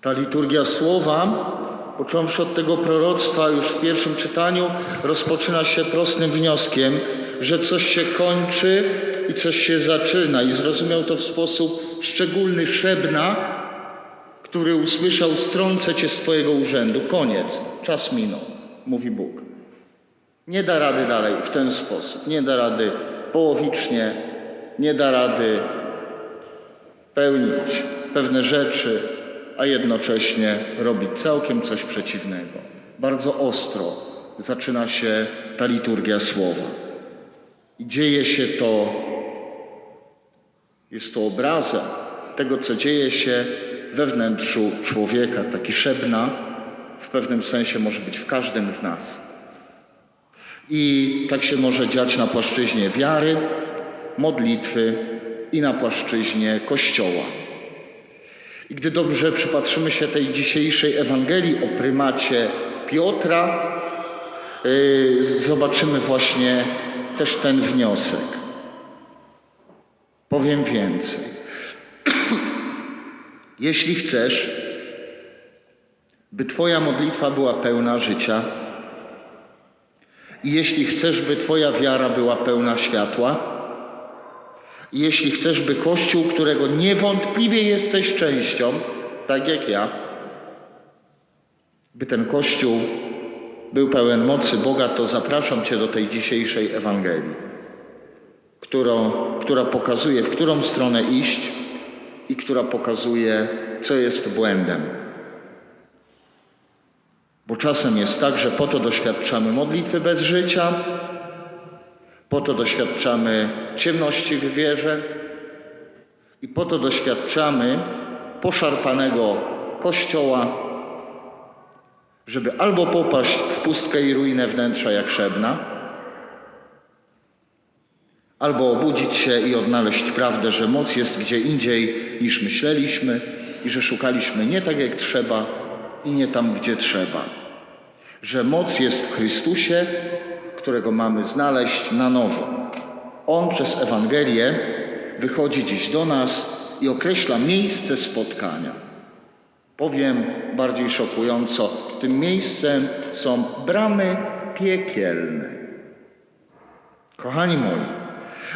Ta liturgia słowa, począwszy od tego proroctwa już w pierwszym czytaniu, rozpoczyna się prostym wnioskiem, że coś się kończy i coś się zaczyna. I zrozumiał to w sposób szczególny Szebna, który usłyszał: Strącę cię z twojego urzędu. Koniec, czas minął, mówi Bóg. Nie da rady dalej w ten sposób. Nie da rady połowicznie, nie da rady pełnić pewne rzeczy, a jednocześnie robić całkiem coś przeciwnego. Bardzo ostro zaczyna się ta liturgia słowa. I dzieje się to, jest to obrazem tego, co dzieje się we wnętrzu człowieka. Taki szebna w pewnym sensie może być w każdym z nas. I tak się może dziać na płaszczyźnie wiary, modlitwy i na płaszczyźnie Kościoła. I gdy dobrze przypatrzymy się tej dzisiejszej Ewangelii o prymacie Piotra, yy, zobaczymy właśnie też ten wniosek. Powiem więcej. Jeśli chcesz, by Twoja modlitwa była pełna życia, i jeśli chcesz, by Twoja wiara była pełna światła, jeśli chcesz, by Kościół, którego niewątpliwie jesteś częścią, tak jak ja, by ten Kościół był pełen mocy Boga, to zapraszam Cię do tej dzisiejszej Ewangelii, którą, która pokazuje, w którą stronę iść i która pokazuje, co jest błędem. Bo czasem jest tak, że po to doświadczamy modlitwy bez życia, po to doświadczamy ciemności w wierze i po to doświadczamy poszarpanego kościoła, żeby albo popaść w pustkę i ruinę wnętrza jak szebna, albo obudzić się i odnaleźć prawdę, że moc jest gdzie indziej niż myśleliśmy i że szukaliśmy nie tak jak trzeba i nie tam gdzie trzeba. Że moc jest w Chrystusie, którego mamy znaleźć na nowo. On przez Ewangelię wychodzi dziś do nas i określa miejsce spotkania. Powiem bardziej szokująco, tym miejscem są bramy piekielne. Kochani moi,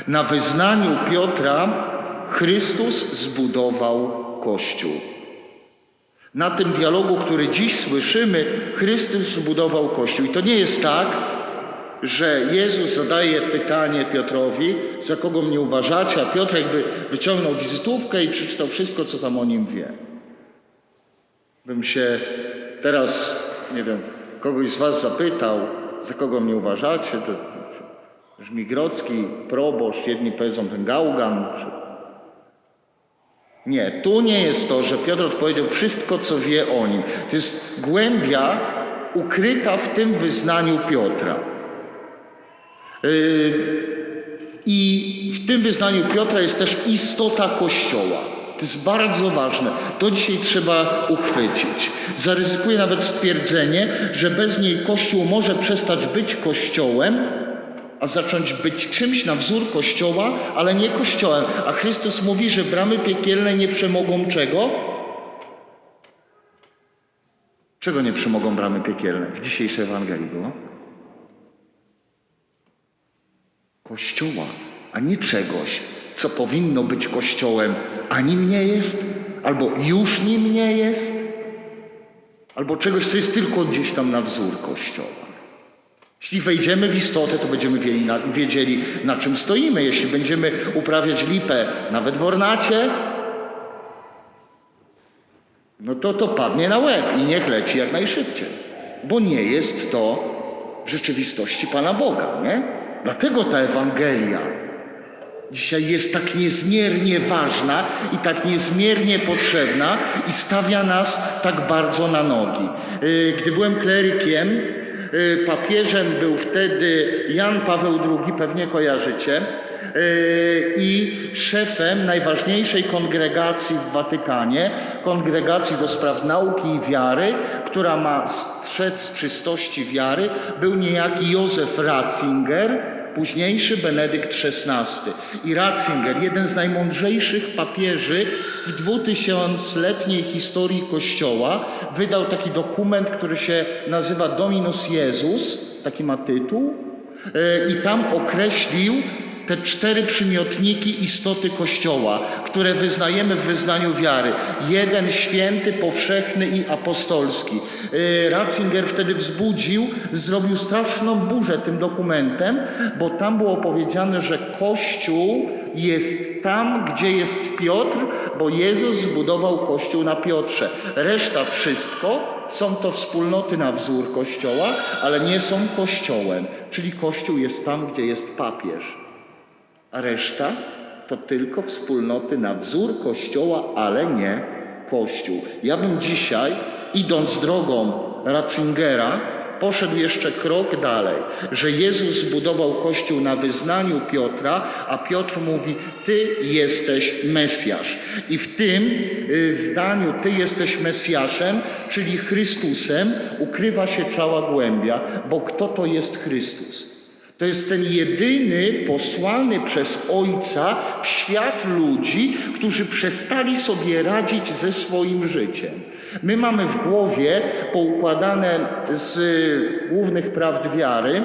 na wyznaniu Piotra Chrystus zbudował Kościół. Na tym dialogu, który dziś słyszymy, Chrystus zbudował Kościół. I to nie jest tak, że Jezus zadaje pytanie Piotrowi, za kogo mnie uważacie, a Piotr jakby wyciągnął wizytówkę i przeczytał wszystko, co tam o nim wie. Bym się teraz, nie wiem, kogoś z was zapytał, za kogo mnie uważacie, to Żmigrodzki, proboszcz, jedni powiedzą ten Gaugan. Czy... Nie, tu nie jest to, że Piotr odpowiedział wszystko, co wie o nim. To jest głębia ukryta w tym wyznaniu Piotra. I w tym wyznaniu Piotra jest też istota Kościoła. To jest bardzo ważne. To dzisiaj trzeba uchwycić. Zaryzykuję nawet stwierdzenie, że bez niej Kościół może przestać być Kościołem, a zacząć być czymś na wzór Kościoła, ale nie Kościołem. A Chrystus mówi, że bramy piekielne nie przemogą czego? Czego nie przemogą bramy piekielne? W dzisiejszej Ewangelii było? Kościoła, a nie czegoś, co powinno być Kościołem, a nim nie jest, albo już nim nie jest, albo czegoś, co jest tylko gdzieś tam na wzór Kościoła. Jeśli wejdziemy w istotę, to będziemy wiedzieli na, czym stoimy. Jeśli będziemy uprawiać lipę nawet w ornacie, no to to padnie na łeb i niech leci jak najszybciej. Bo nie jest to w rzeczywistości Pana Boga, nie? Dlatego ta Ewangelia dzisiaj jest tak niezmiernie ważna i tak niezmiernie potrzebna i stawia nas tak bardzo na nogi. Gdy byłem klerykiem, papieżem był wtedy Jan Paweł II, pewnie kojarzycie, i szefem najważniejszej kongregacji w Watykanie, kongregacji do spraw nauki i wiary, która ma strzec czystości wiary, był niejaki Józef Ratzinger, późniejszy Benedykt XVI i Ratzinger, jeden z najmądrzejszych papieży w dwutysiącletniej historii Kościoła, wydał taki dokument, który się nazywa Dominus Jezus, taki ma tytuł, e, i tam określił te cztery przymiotniki istoty Kościoła, które wyznajemy w wyznaniu wiary. Jeden święty, powszechny i apostolski. Yy, Ratzinger wtedy wzbudził, zrobił straszną burzę tym dokumentem, bo tam było powiedziane, że Kościół jest tam, gdzie jest Piotr, bo Jezus zbudował Kościół na Piotrze. Reszta wszystko są to wspólnoty na wzór Kościoła, ale nie są Kościołem. Czyli Kościół jest tam, gdzie jest papież a reszta to tylko wspólnoty na wzór Kościoła, ale nie Kościół. Ja bym dzisiaj, idąc drogą Ratzingera, poszedł jeszcze krok dalej, że Jezus zbudował Kościół na wyznaniu Piotra, a Piotr mówi, Ty jesteś Mesjasz. I w tym y, zdaniu, Ty jesteś Mesjaszem, czyli Chrystusem, ukrywa się cała głębia, bo kto to jest Chrystus? To jest ten jedyny posłany przez Ojca w świat ludzi, którzy przestali sobie radzić ze swoim życiem. My mamy w głowie poukładane z głównych prawd wiary.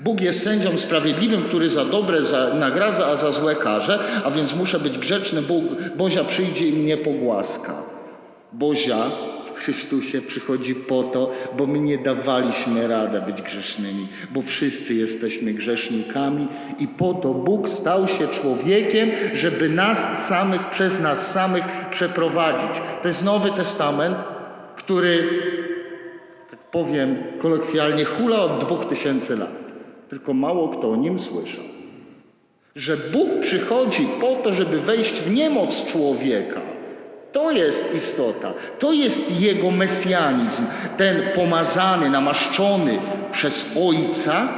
Bóg jest sędzią sprawiedliwym, który za dobre za, nagradza, a za złe karze, a więc muszę być grzeczny, Bóg, Bozia przyjdzie i mnie pogłaska. Bozia w Chrystusie przychodzi po to, bo my nie dawaliśmy radę być grzesznymi, bo wszyscy jesteśmy grzesznikami i po to Bóg stał się człowiekiem, żeby nas samych, przez nas samych przeprowadzić. To jest Nowy Testament, który, tak powiem kolokwialnie, hula od dwóch tysięcy lat. Tylko mało kto o nim słyszał. Że Bóg przychodzi po to, żeby wejść w niemoc człowieka to jest istota, to jest jego mesjanizm, ten pomazany, namaszczony przez Ojca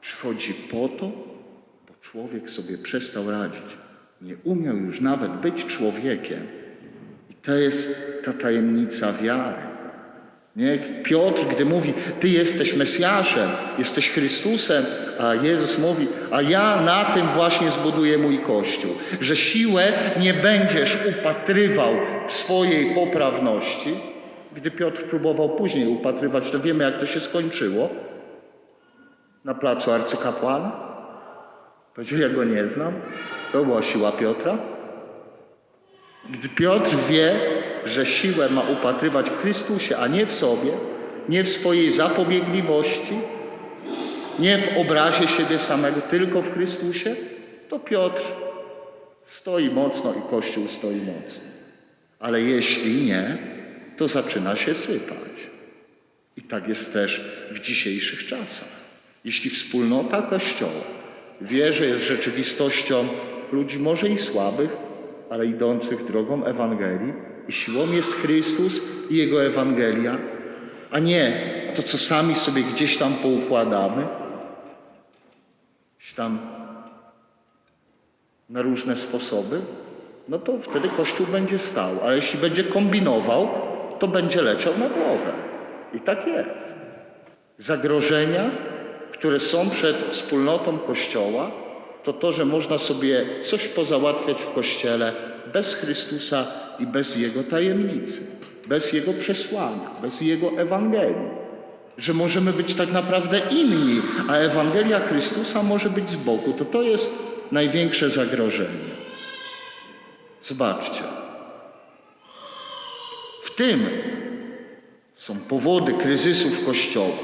przychodzi po to, bo człowiek sobie przestał radzić. Nie umiał już nawet być człowiekiem. I to jest ta tajemnica wiary. Nie? Piotr, gdy mówi, Ty jesteś Mesjaszem, jesteś Chrystusem, a Jezus mówi, a ja na tym właśnie zbuduję mój Kościół. Że siłę nie będziesz upatrywał w swojej poprawności. Gdy Piotr próbował później upatrywać, to wiemy, jak to się skończyło. Na placu arcykapłana. Powiedział, ja go nie znam. To była siła Piotra. Gdy Piotr wie, że siłę ma upatrywać w Chrystusie, a nie w sobie, nie w swojej zapobiegliwości, nie w obrazie siebie samego, tylko w Chrystusie, to Piotr stoi mocno i Kościół stoi mocno. Ale jeśli nie, to zaczyna się sypać. I tak jest też w dzisiejszych czasach. Jeśli wspólnota Kościoła wie, że jest rzeczywistością ludzi może i słabych, ale idących drogą Ewangelii, i siłą jest Chrystus i Jego Ewangelia, a nie to, co sami sobie gdzieś tam poukładamy, gdzieś tam na różne sposoby, no to wtedy Kościół będzie stał. Ale jeśli będzie kombinował, to będzie leciał na głowę. I tak jest. Zagrożenia, które są przed wspólnotą Kościoła, to to, że można sobie coś pozałatwiać w Kościele bez Chrystusa i bez Jego tajemnicy, bez Jego przesłania, bez Jego Ewangelii. Że możemy być tak naprawdę inni, a Ewangelia Chrystusa może być z boku. To to jest największe zagrożenie. Zobaczcie. W tym są powody kryzysów Kościoła,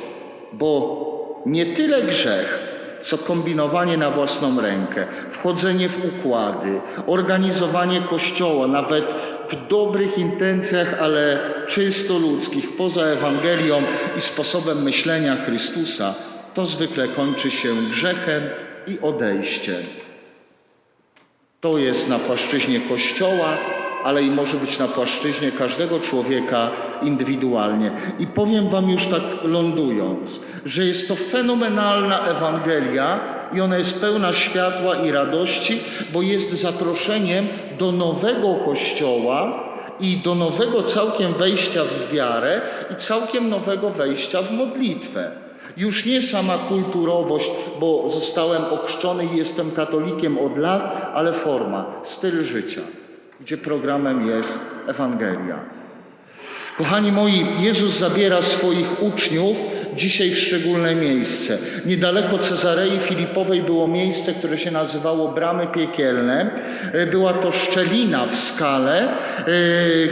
bo nie tyle grzech, co kombinowanie na własną rękę, wchodzenie w układy, organizowanie kościoła, nawet w dobrych intencjach, ale czysto ludzkich, poza Ewangelią i sposobem myślenia Chrystusa, to zwykle kończy się grzechem i odejściem. To jest na płaszczyźnie Kościoła, ale i może być na płaszczyźnie każdego człowieka indywidualnie. I powiem Wam już tak lądując, że jest to fenomenalna Ewangelia i ona jest pełna światła i radości, bo jest zaproszeniem do nowego Kościoła i do nowego całkiem wejścia w wiarę i całkiem nowego wejścia w modlitwę. Już nie sama kulturowość, bo zostałem ochrzczony i jestem katolikiem od lat, ale forma, styl życia, gdzie programem jest Ewangelia. Kochani moi, Jezus zabiera swoich uczniów dzisiaj w szczególne miejsce. Niedaleko Cezarei Filipowej było miejsce, które się nazywało Bramy Piekielne. E, Była to szczelina w skale, e,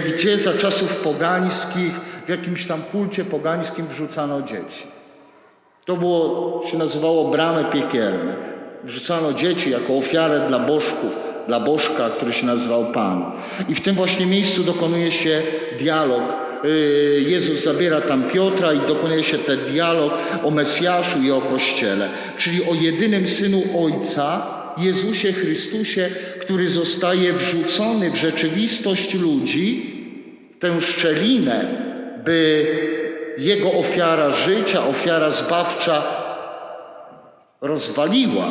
gdzie za czasów pogańskich, w jakimś tam kulcie pogańskim wrzucano dzieci. To było, się nazywało Bramy Piekielne. Wrzucano dzieci jako ofiarę dla bożków, dla bożka, który się nazywał Pan. I w tym właśnie miejscu dokonuje się dialog. Yy, Jezus zabiera tam Piotra i dokonuje się ten dialog o Mesjaszu i o Kościele, czyli o jedynym Synu Ojca, Jezusie Chrystusie, który zostaje wrzucony w rzeczywistość ludzi, tę szczelinę, by Jego ofiara życia, ofiara zbawcza rozwaliła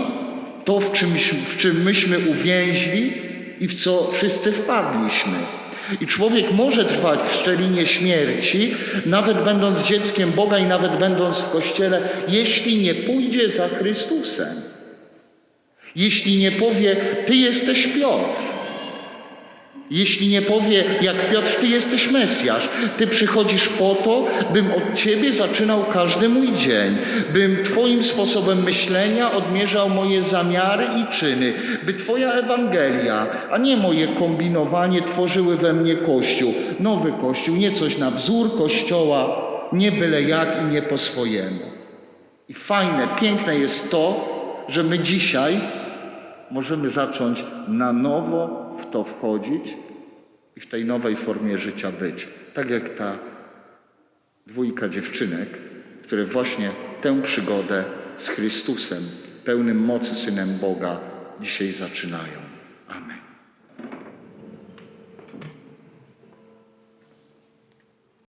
to, w czym, w czym myśmy uwięźli i w co wszyscy wpadliśmy. I człowiek może trwać w szczelinie śmierci, nawet będąc dzieckiem Boga i nawet będąc w kościele, jeśli nie pójdzie za Chrystusem. Jeśli nie powie, Ty jesteś Piotr. Jeśli nie powie, jak Piotr, Ty jesteś Mesjasz, Ty przychodzisz po to, bym od Ciebie zaczynał każdy mój dzień, bym Twoim sposobem myślenia odmierzał moje zamiary i czyny, by Twoja Ewangelia, a nie moje kombinowanie tworzyły we mnie Kościół, nowy Kościół, nie coś na wzór Kościoła, nie byle jak i nie po swojemu. I fajne, piękne jest to, że my dzisiaj możemy zacząć na nowo w to wchodzić i w tej nowej formie życia być. Tak jak ta dwójka dziewczynek, które właśnie tę przygodę z Chrystusem, pełnym mocy Synem Boga, dzisiaj zaczynają.